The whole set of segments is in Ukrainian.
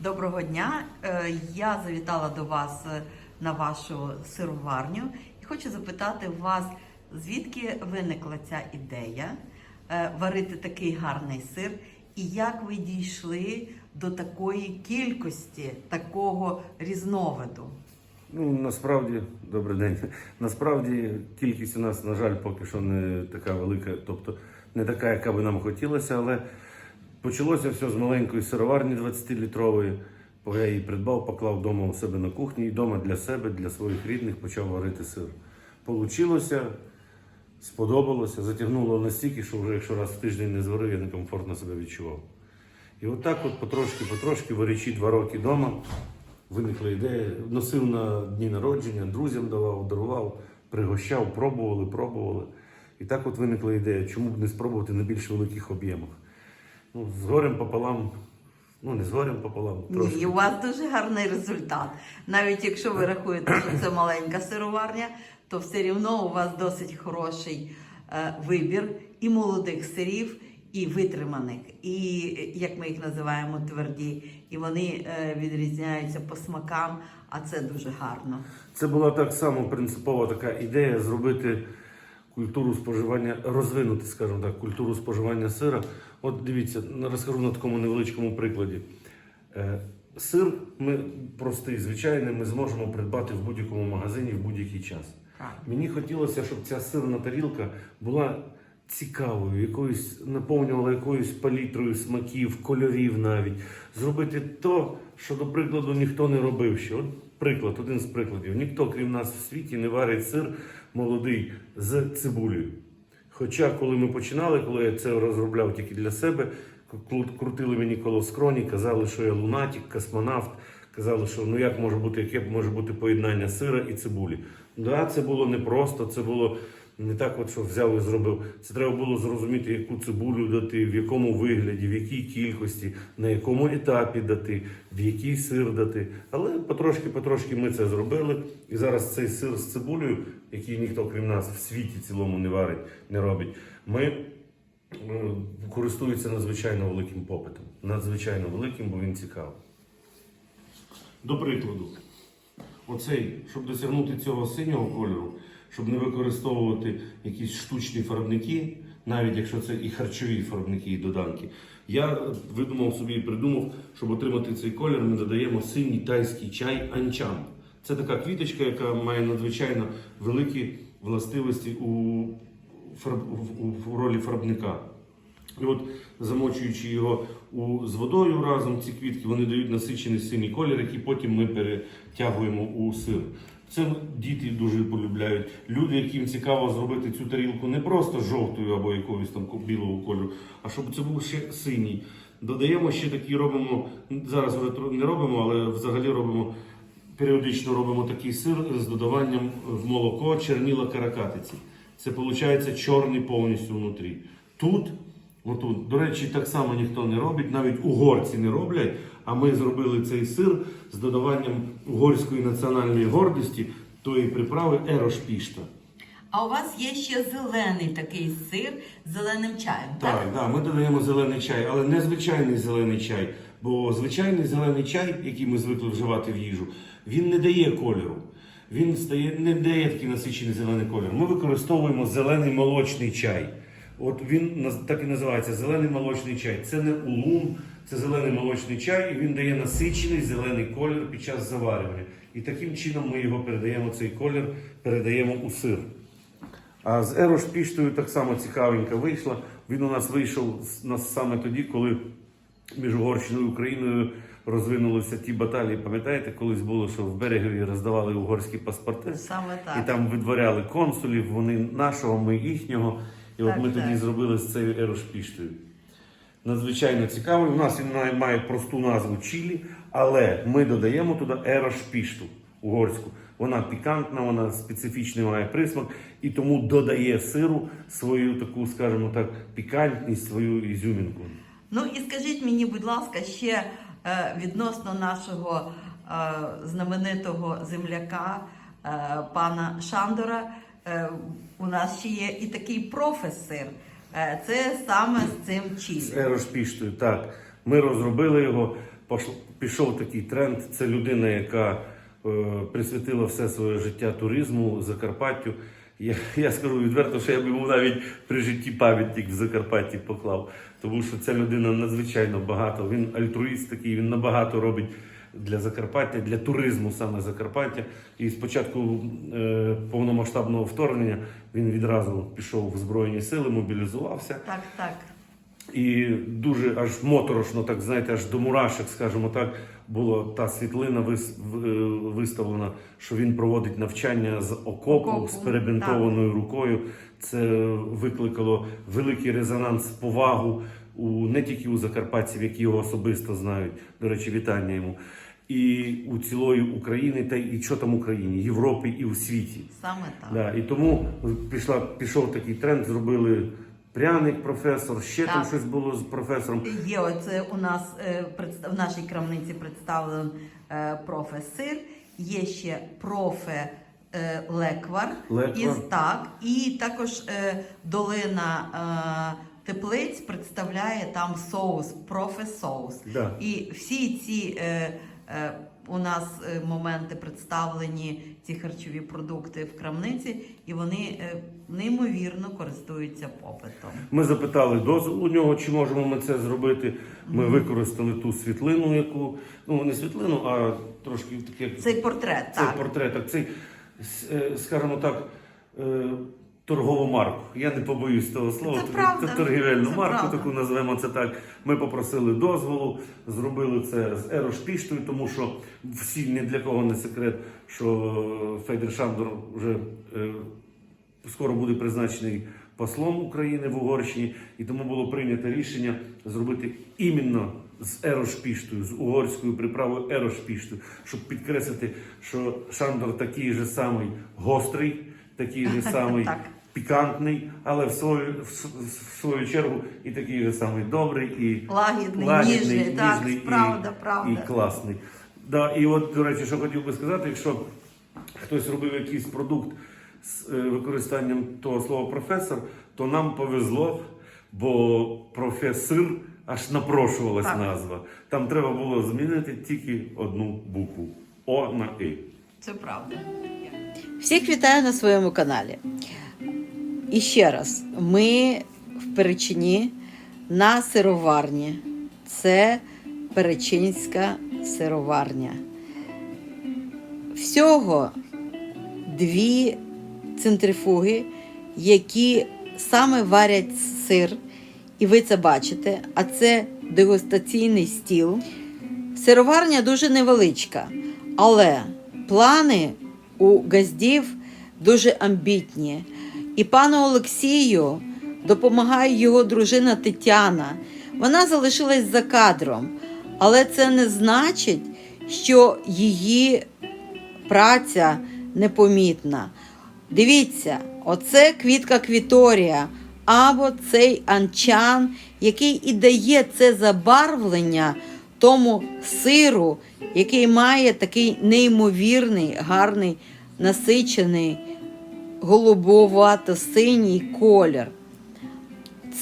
Доброго дня. Е, Я завітала до вас е, на вашу сироварню і хочу запитати вас, звідки виникла ця ідея е, варити такий гарний сир, і як ви дійшли до такої кількості, такого різновиду? Ну, насправді, добрий день. Насправді кількість у нас, на жаль, поки що не така велика, тобто не така, яка би нам хотілося, але почалося все з маленької сироварні 20-літрової. бо Я її придбав, поклав вдома у себе на кухні і вдома для себе, для своїх рідних почав варити сир. Получилося, сподобалося, затягнуло настільки, що вже якщо раз в тиждень не зварив, я некомфортно себе відчував. І отак от потрошки, потрошки, варячи два роки вдома, виникла ідея. Носив на дні народження, друзям давав, дарував, пригощав, пробували, пробували. І так от виникла ідея, чому б не спробувати на більш великих об'ємах. Ну, з горем пополам, ну не з горем пополам, трошки. Ні, у вас дуже гарний результат. Навіть якщо ви рахуєте, що це маленька сироварня, то все рівно у вас досить хороший е, вибір і молодих сирів, і витриманих, і як ми їх називаємо тверді. І вони е, відрізняються по смакам, а це дуже гарно. Це була так само принципова така ідея зробити культуру споживання, розвинути, скажімо так, культуру споживання сира. От дивіться, розкажу на такому невеличкому прикладі. Е, Сир ми простий, звичайний, ми зможемо придбати в будь-якому магазині в будь-який час. Мені хотілося, щоб ця сирна тарілка була цікавою, якоюсь наповнювала якоюсь палітрою смаків, кольорів навіть. Зробити то, що, до прикладу, ніхто не робив ще. От приклад, один з прикладів. Ніхто, крім нас в світі, не варить сир молодий з цибулею. Хоча, коли ми починали, коли я це розробляв тільки для себе, кру- крутили мені коло скроні, казали, що я лунатик, космонавт. Казали, що ну як може бути, яке може бути поєднання сира і цибулі. Да, це було непросто, це було не так, от, що взяв і зробив. Це треба було зрозуміти, яку цибулю дати, в якому вигляді, в якій кількості, на якому етапі дати, в який сир дати. Але потрошки-потрошки ми це зробили. І зараз цей сир з цибулею, який ніхто крім нас в світі цілому не варить, не робить, ми е, надзвичайно великим попитом. Надзвичайно великим, бо він цікавий. До прикладу, оцей, щоб досягнути цього синього кольору, щоб не використовувати якісь штучні фарбники, навіть якщо це і харчові фарбники, і доданки, я видумав собі і придумав, щоб отримати цей колір, ми додаємо синій тайський чай анчан. Це така квіточка, яка має надзвичайно великі властивості у, фарб, у, ролі фарбника. І от замочуючи його у, з водою разом, ці квітки вони дають насичений синій колір, який потім ми перетягуємо у сир. Це діти дуже полюбляють. Люди, яким цікаво зробити цю тарілку не просто жовтою або якоюсь там білого кольору, а щоб це був ще синій. Додаємо ще такі робимо, зараз вже не робимо, але взагалі робимо. Періодично робимо такий сир з додаванням в молоко черніла каракатиці. Це виходить чорний повністю внутрі. Тут, отут, до речі, так само ніхто не робить, навіть угорці не роблять. А ми зробили цей сир з додаванням угорської національної гордості тої приправи ерошпішта. А у вас є ще зелений такий сир з зеленим чаєм, так? Так, да, ми додаємо зелений чай, але не звичайний зелений чай. Бо звичайний зелений чай, який ми звикли вживати в їжу, він не дає кольору. Він стає, не дає такий насичений зелений колір. Ми використовуємо зелений молочний чай. От він так і називається зелений молочний чай. Це не улун, це зелений молочний чай, і він дає насичений зелений колір під час заварювання. І таким чином ми його передаємо, цей колір передаємо у сир. А з Ерошпіштою так само цікавенько вийшла. Він у нас вийшов нас саме тоді, коли між Угорщиною і Україною розвинулися ті баталії. Пам'ятаєте, колись було, що в берегові роздавали угорські паспорти, Саме так. і там видворяли консулів, вони нашого, ми їхнього. І от Так, ми так. тоді зробили з цією Ерошпіштою. Надзвичайно цікавий. У нас він має- має просту назву Чілі, але ми додаємо туди ерошпішту угорську. Вона пікантна, вона специфічний має присмак і тому додає сиру свою таку, скажімо так, пікантність, свою ізюмінку. Ну і скажіть мені, будь ласка, ще е, відносно нашого е, знаменитого земляка е, пана Шандора. Е, у нас ще є і такий професор. Е, це саме з цим З чілі. ерошпіштою, так. Ми розробили його. пішов такий тренд. Це людина, яка е, присвятила все своє життя туризму, Закарпаттю. Я, я скажу відверто, що я б йому навіть при житті пам'ятник в Закарпатті поклав, тому що ця людина надзвичайно багато. Він альтруїст такий, він набагато робить для Закарпаття, для туризму саме Закарпаття. І з початку е, повномасштабного вторгнення він відразу пішов в Збройні сили, мобілізувався. Так, так. І дуже аж моторошно, так знаєте, аж до мурашок, скажімо так, була та світлина е, виставлена, що він проводить навчання з окопу, Окопу, з перебинтованою рукою. Це викликало великий резонанс, повагу у не тільки у закарпатців, які його особисто знають. До речі, вітання йому. І у цілої України, та й що там Україні, Європі і у світі. Саме так. Да, і тому пішла, пішов такий тренд, зробили пряник професор, ще там щось було з професором. Є оце у нас е, в нашій крамниці представлений е, професир, є ще профе е, леквар, Леквар. Із, так, і також долина теплиць представляє там соус, профе соус. Да. І всі ці у нас е, моменти представлені, ці харчові продукти в крамниці, і вони е, неймовірно користуються попитом. Ми запитали дозвіл у нього, чи можемо ми це зробити. Ми використали ту світлину, яку ну не світлину, а трошки таке Цей портрет, цей так. портрет, так цей, е, скажімо так, е, торгову марку. Я не побоюсь того слова, Це правда. торгівельну Це марку, правда. таку називаємо це так. Ми попросили дозволу, зробили це з ерошпіштою, тому що всі ні для кого не секрет, що Федір Шандор вже е, скоро буде призначений послом України в Угорщині, і тому було прийнято рішення зробити іменно з ерошпіштою, з угорською приправою ерошпіштою, щоб підкреслити, що Шандор такий же самий гострий, такий же самий. Пікантний, але в свою, в в свою чергу і такий же самий добрий і Лагідний, ніжний, так, правда, правда. і класний. Да, і от, до речі, що хотів би сказати, якщо хтось робив якийсь продукт з е, використанням того слова професор, то нам повезло, бо професор аж напрошувалась Так. назва. Там треба було змінити тільки одну букву О на І. Це правда. Всіх вітаю на своєму каналі. І ще раз, ми в Перечині на сироварні. Це Перечинська сироварня. Всього дві центрифуги, які саме варять сир, і ви це бачите, а це дегустаційний стіл. Сироварня дуже невеличка, але плани у газдів дуже амбітні. І пану Олексію допомагає його дружина Тетяна. Вона залишилась за кадром, але це не значить, що її праця непомітна. Дивіться, оце квітка Квіторія або цей анчан, який і дає це забарвлення тому сиру, який має такий неймовірний, гарний, насичений, голубовато-синій колір.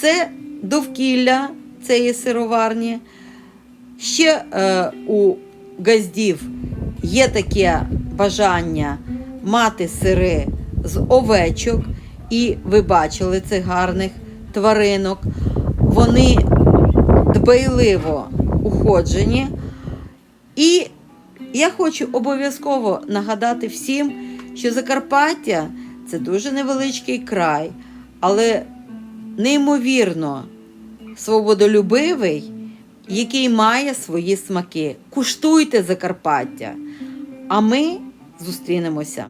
Це довкілля цієї сироварні. Ще е, у газдів є таке бажання мати сири з овечок, і ви бачили цих гарних тваринок. Вони дбайливо уходжені. І я хочу обов'язково нагадати всім, що Закарпаття це дуже невеличкий край, але неймовірно свободолюбивий, який має свої смаки. Куштуйте Закарпаття. А ми зустрінемося.